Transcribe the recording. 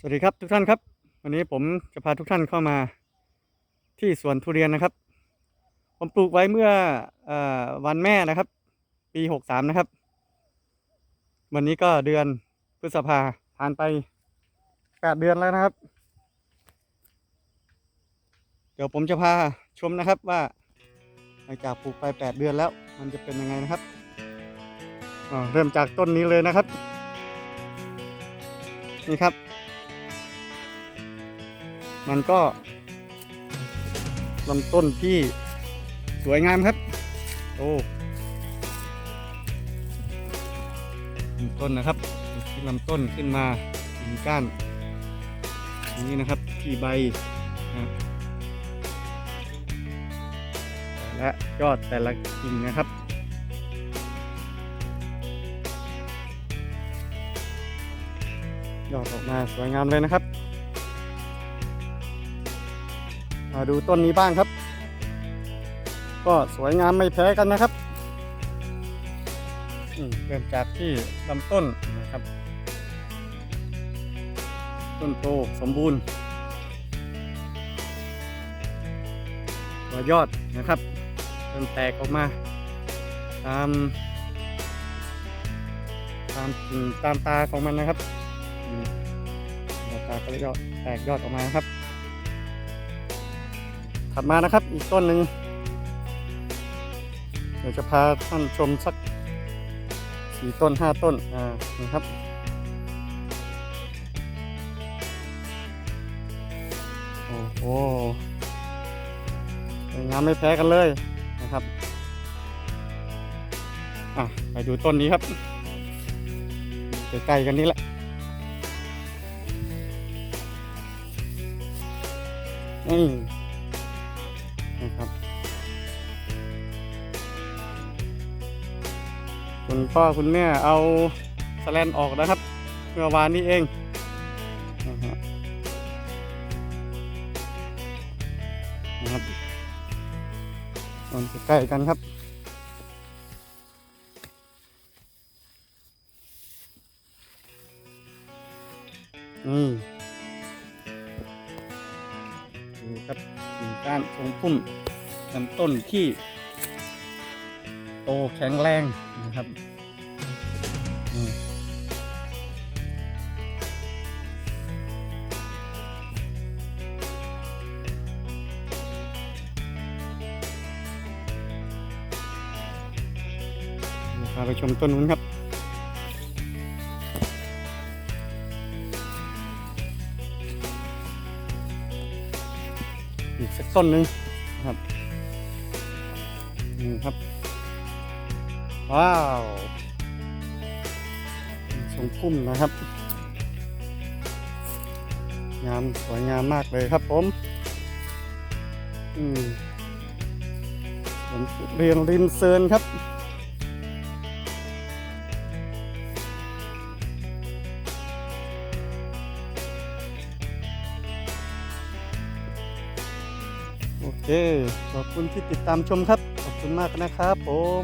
สวัสดีครับทุกท่านครับ วันนี้ผมจะพาทุกท่านเข้ามาที่สวนทุเรียนนะครับ ผมปลูกไว้เมื่ออวันแม่นะครับ ปีหกสามนะครับ วันนี้ก็เดือนพฤษภาผ่านไปแปดเดือนแล้วนะครับ เดี๋ยวผมจะพาชมนะครับว่าหลังจากปลูกไปแปดเดือนแล้ว มันจะเป็นยังไงนะครับเริ่มจากต้นนี้เลยนะครับ นี่ครับ มันก็ลำต้นที่สวยงามครับ โอ้ต้นนะครับที่ลำต้นขึ้นมาถึงก้านอย่างนี้นะครับที่ใบและยอดแต่ละกิ่งนะครับ ยอดออกมาสวยงามเลยนะครับ มาดูต้นนี้บ้างครับ ก็สวยงามไม่แพ้กันนะครับเริ่มจากที่ลำต้นนะครับ ต้นโตสมบูรณ์ตัวยอดนะครับเริ่มแตกออกมา ตาม ตามตามตาของมันนะครับตาก็เลยยอดแตกยอดออกมาครับ ถัดมานะครับอีกต้นหนึ่งเดี๋ยวจะพาท่านชมสักสี่ต้นห้าต้นอ่านะครับโอ้โหสวยงามไม่แพ้กันเลยนะครับอะไปดูต้นนี้ครับใกล้ๆกันนี่แหละนี่ นะครับคุณพ่อคุณแม่เอาสแลนออกนะครับ เมื่อวานนี้เองนะครับมันใกล้กันครับนี่ ดูครับกิ่งก้านทรงพุ่มลำต้นที่ โตแข็งแรงนะครับพาไปชมต้นนู้นครับ อีกสักต้นหนึ่งนะครับนี่ครับ ว้าวทรงพุ่มนะครับ งามสวยงามมากเลยครับผมอืมเรียนริมเซินครับ โอเค ขอบคุณที่ติดตามชมครับ ขอบคุณมากนะครับผม